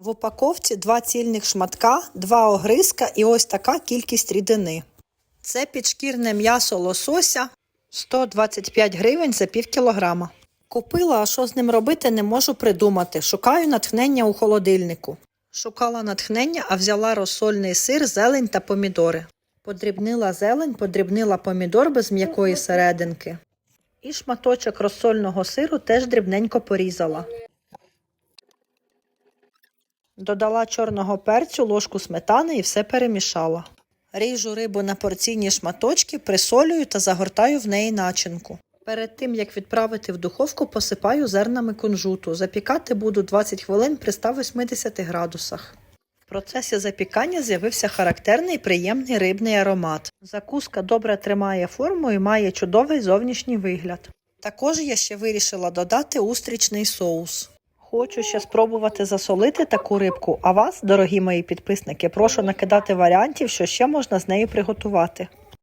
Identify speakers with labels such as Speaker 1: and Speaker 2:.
Speaker 1: В упаковці два цільних шматка, два огризка і ось така кількість рідини. Це підшкірне м'ясо лосося 125 гривень за пів кілограма. Купила, а що з ним робити, не можу придумати. Шукаю натхнення у холодильнику. Шукала натхнення, а взяла розсольний сир, зелень та помідори. Подрібнила зелень, подрібнила помідор без м'якої серединки. І шматочок розсольного сиру теж дрібненько порізала. Додала чорного перцю, ложку сметани і все перемішала. Ріжу рибу на порційні шматочки, присолюю та загортаю в неї начинку. Перед тим як відправити в духовку, посипаю зернами кунжуту. Запікати буду 20 хвилин при 180 градусах. В процесі запікання з'явився характерний приємний рибний аромат. Закуска добре тримає форму і має чудовий зовнішній вигляд. Також я ще вирішила додати устрічний соус. Хочу ще спробувати засолити таку рибку, а вас, дорогі мої підписники, прошу накидати варіантів, що ще можна з нею приготувати.